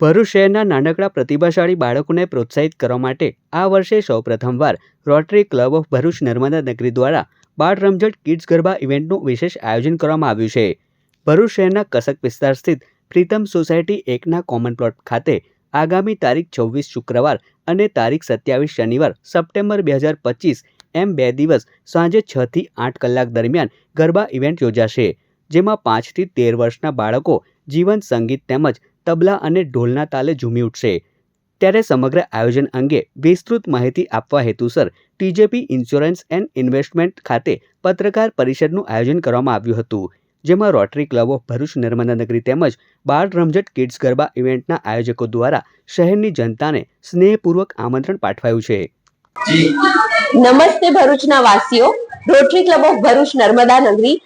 ભરૂચ શહેરના નાનકડા પ્રતિભાશાળી બાળકોને પ્રોત્સાહિત કરવા માટે આ વર્ષે સૌપ્રથમવાર Rotary Club of Bharuch Narmada Nagari દ્વારા બાળ રમઝટ કિડ્સ ગરબા ઇવેન્ટનું વિશેષ આયોજન કરવામાં આવ્યું છે. ભરૂચ શહેરના કસક વિસ્તાર સ્થિત પ્રીતમ સોસાયટી એકના કોમન પ્લોટ ખાતે આગામી તારીખ છવ્વીસ શુક્રવાર અને તારીખ સત્યાવીસ શનિવાર સપ્ટેમ્બર બે હજાર પચીસ એમ બે દિવસ સાંજે છથી આઠ કલાક દરમિયાન ગરબા ઇવેન્ટ યોજાશે, જેમાં પાંચથી તેર વર્ષના બાળકો જીવન સંગીત તેમજ તબલા અને ઢોલના તાલે ઝૂમી ઉઠશે. ત્યારે સમગ્ર આયોજન અંગે વિસ્તૃત માહિતી આપવા હેતુસર ટીજેપી ઇન્સ્યોરન્સ એન્ડ ઇન્વેસ્ટમેન્ટ ખાતે પત્રકાર પરિષદનું આયોજન કરવામાં આવ્યું હતું, જેમાં Rotary Club of Bharuch, Narmada Nagari તેમજ બાળ રમઝટ કિડ્સ ગરબા ઇવેન્ટના આયોજકો દ્વારા શહેરની જનતાને સ્નેહપૂર્વક આમંત્રણ પાઠવાયું છે. નમસ્તે ભરૂચના વાસીઓ. Rotary Club of Bharuch, Narmada Nagari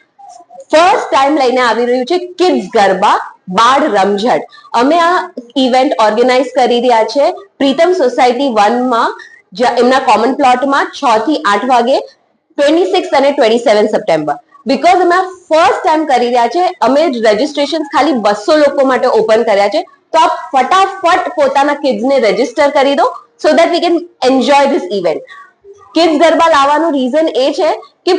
first time લઈને આવી રહ્યું છે કિડ્સ ગરબા. બાળ રમઝટ. અમે આ ઇવેન્ટ ઓર્ગેનાઇઝ કરી રહ્યા છે. પ્રીતમ સોસાયટી વનમાં એમના કોમન પ્લોટમાં છ થી આઠ વાગે ટ્વેન્ટી સિક્સ અને ટ્વેન્ટી સેવન સપ્ટેમ્બર બીકોઝ અમે ફર્સ્ટ ટાઈમ કરી રહ્યા છે, અમે રજીસ્ટ્રેશન ખાલી બસો લોકો માટે ઓપન કર્યા છે. તો આપ ફટાફટ પોતાના કિડ્સને રજિસ્ટર કરી દો so that we can enjoy this event kids garba લાવવાનું રીઝન એ છે કે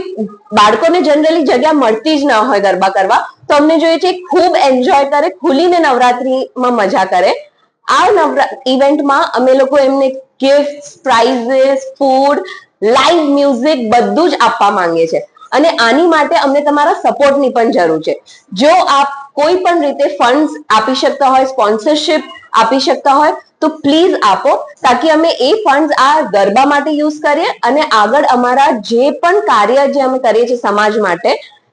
બાળકોને જનરલી જગ્યા મળતી જ ન હોય ગરબા કરવા. તો અમને જોઈએ છે, ખૂબ એન્જોય કરે, ખુલીને નવરાત્રીમાં મજા કરે. આ નવરા ઇવેન્ટમાં અમે લોકો એમને gift prizes food live music બધું જ આપવા માંગીએ છીએ. અને આની માટે અમને તમારા સપોર્ટની પણ જરૂર છે. જો આપ કોઈ પણ રીતે ફંડ્સ આપી શકતા હોય સ્પોન્સરશિપ આપી શકતા હોય, તો પ્લીઝ આપો, તાકી અમે એ ફંડ્સ આ ગરબા માટે યુઝ કરીએ અને આગળ અમારા જે પણ કાર્ય જે અમે કરીએ છીએ સમાજ માટે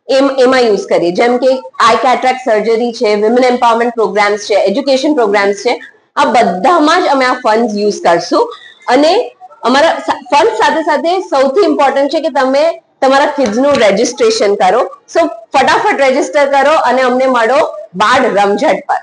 એમ, એમાં યુઝ કરીએ. જેમ કે આઈ કેટ્રેક્ટ સર્જરી છે વિમેન એમ્પાવરમેન્ટ પ્રોગ્રામ્સ છે એજ્યુકેશન પ્રોગ્રામ્સ છે. આ બધામાં જ અમે આ ફંડ યુઝ કરશું. અને અમારા ફંડ સાથે સાથે સૌથી ઇમ્પોર્ટન્ટ છે કે તમે તમારા કિડ્સનું રજીસ્ટ્રેશન કરો. સો ફટાફટ રજિસ્ટર કરો અને અમને મળો બાળ રમઝટ પર.